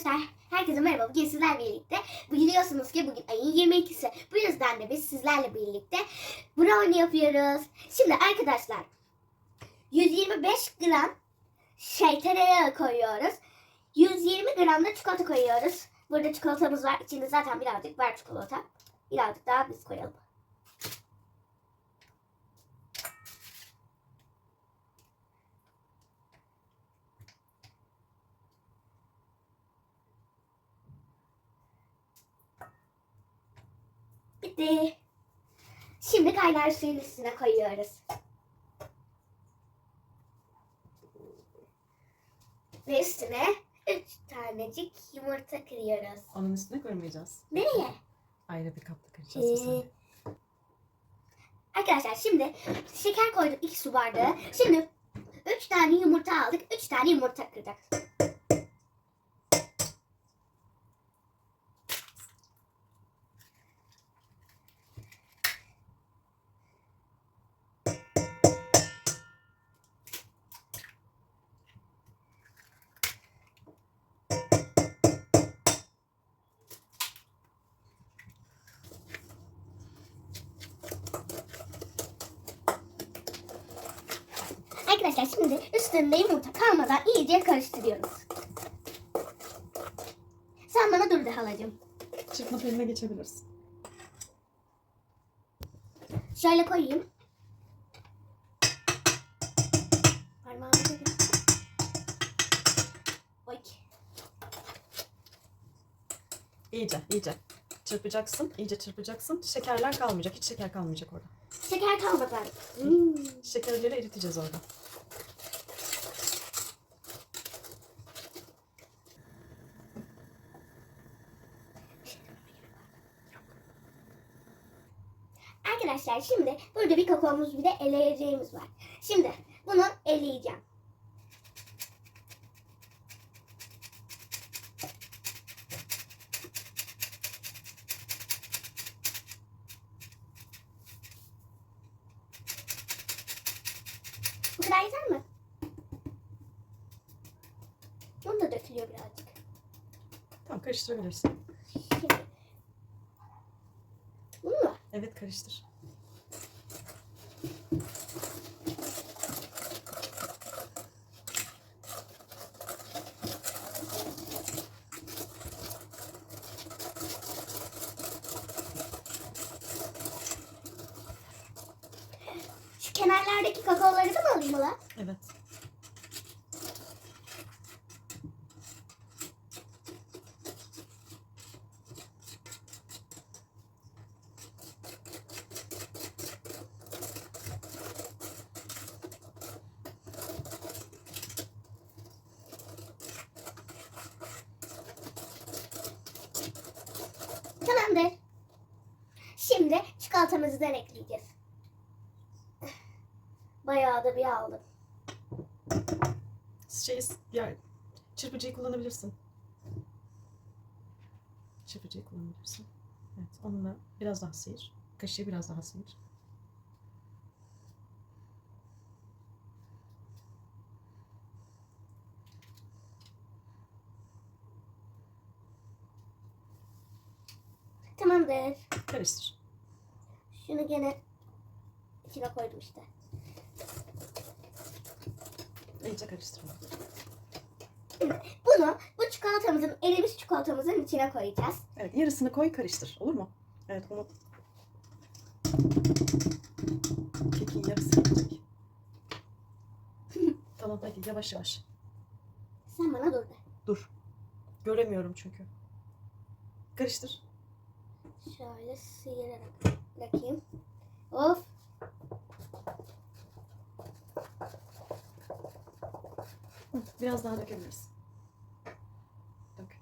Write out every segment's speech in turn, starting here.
Arkadaşlar herkese merhaba. Bugün sizlerle birlikte biliyorsunuz ki bugün ayın 22'si. Bu yüzden de biz sizlerle birlikte brownie yapıyoruz. Şimdi arkadaşlar 125 gram şey tereyağı koyuyoruz. 120 gram da çikolata koyuyoruz. Burada çikolatamız var. İçinde zaten birazcık var çikolata. Birazcık daha biz koyalım. Bitti. Şimdi kaynar suyun üstüne koyuyoruz. Ve üstüne 3 tanecik yumurta kırıyoruz. Onun üstüne koymayacağız. Nereye? Ayrı bir kapta kıracağız Ee, arkadaşlar şimdi şeker koyduk 2 su bardağı. Şimdi 3 tane yumurta aldık. 3 tane yumurta kıracağız. Arkadaşlar şimdi üstünde yumurta kalmadan iyice karıştırıyoruz. Sen bana dur de halacığım. Çırpma teline geçebiliriz. Şöyle koyayım. Parmağımı koyayım. Oy. İyice, iyice. Çırpacaksın, iyice çırpacaksın. Şekerler kalmayacak, hiç şeker kalmayacak orada. Şeker kalmadan. Hmm. Şekerleri eriteceğiz orada. Arkadaşlar şimdi burada bir kakaomuz bir de eleyeceğimiz var. Şimdi bunu eleyeceğim. Bu kadar yeter mi? Bunu da dökülüyor birazcık. Tamam, karıştırabilirsin. Şimdi. Bunu mu? Evet, karıştır. Şu kenarlardaki kakaoları da mı alayım? Evet. Tamamdır. Şimdi da ekleyeceğiz. Bayağı da bir aldım. Şey, ya, çırpıcıyı kullanabilirsin. Çırpıcıyı kullanabilirsin. Evet, onunla biraz daha sıyır. Kaşığı biraz daha sıyır. Tamamdır. Karıştır. Şunu gene içine koydum işte. İyice karıştır. Bunu bu çikolatamızın, erimiş çikolatamızın içine koyacağız. Evet, yarısını koy, karıştır. Olur mu? Evet, onu... Kekin yarısı gidecek. tamam, hadi yavaş yavaş. Sen bana dur de. Dur. Göremiyorum çünkü. Karıştır. Şöyle sıyırarak bakayım. Of. Biraz daha dökebilirsin. Dök.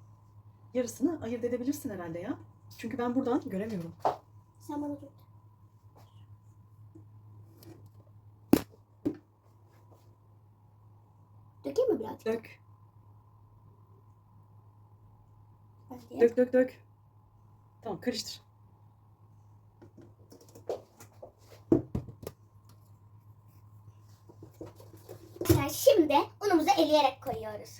Yarısını ayırt edebilirsin herhalde ya. Çünkü ben buradan göremiyorum. Sen bana de. Dökeyim mi birazcık? Dök. Hadi. Dök dök dök. Tamam karıştır. Yani şimdi unumuzu eleyerek koyuyoruz.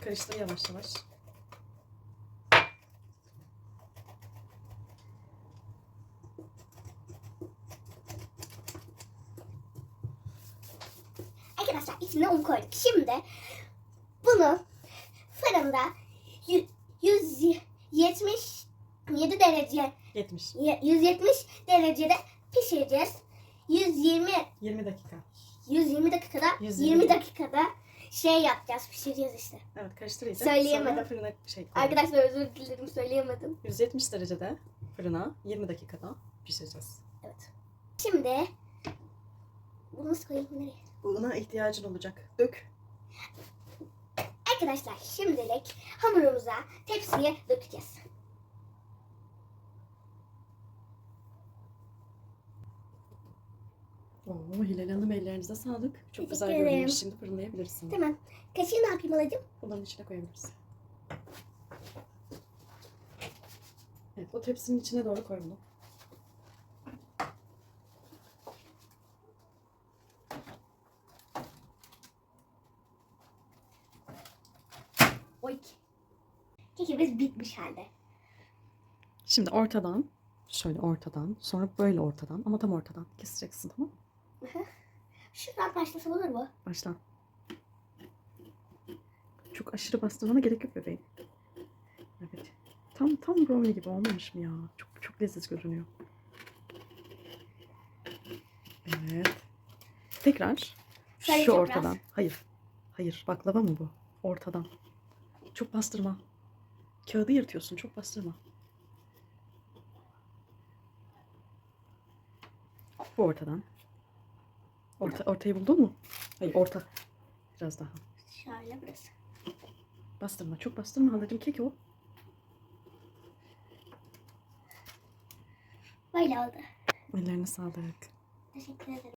karıştır yavaş yavaş. Arkadaşlar içine un koyduk. Şimdi bunu fırında yü- 177 derece 70. ye- 170 derecede pişireceğiz. 120 20 dakika. 120 dakikada 120. 20 dakikada şey yapacağız pişireceğiz işte. Evet karıştır iyice. Söyleyemedim. Sonra fırına şey. Arkadaşlar özür dilerim söyleyemedim. 170 derecede fırına 20 dakikada pişireceğiz. Evet. Şimdi bunu nasıl koyayım nereye? Buna ihtiyacın olacak. Dök. Arkadaşlar şimdilik hamurumuza tepsiye dökeceğiz. Oo, Hilal Hanım ellerinize sağlık. Çok Teşekkür güzel ederim. görünüyor. Şimdi fırınlayabilirsin. Tamam. Kaşığı ne yapayım alacağım? Bunların içine koyabilirsin. Evet, o tepsinin içine doğru koy bunu. Oy. Kekimiz bitmiş halde. Şimdi ortadan, şöyle ortadan, sonra böyle ortadan ama tam ortadan keseceksin tamam mı? Şuradan başlasam olur mu? Başla. Çok aşırı bastırmana gerek yok bebeğim. Evet. Tam tam brownie gibi olmamış mı ya? Çok çok lezzetli görünüyor. Evet. Tekrar Şöyle şu ortadan. Hayır. Hayır. Baklava mı bu? Ortadan. Çok bastırma. Kağıdı yırtıyorsun. Çok bastırma. Bu ortadan. Orta, ortayı buldun mu? Hayır orta. Biraz daha. Şöyle burası. Bastırma. Çok bastırma halacığım. Kek o. Böyle oldu. Ellerine sağlık. Teşekkür ederim.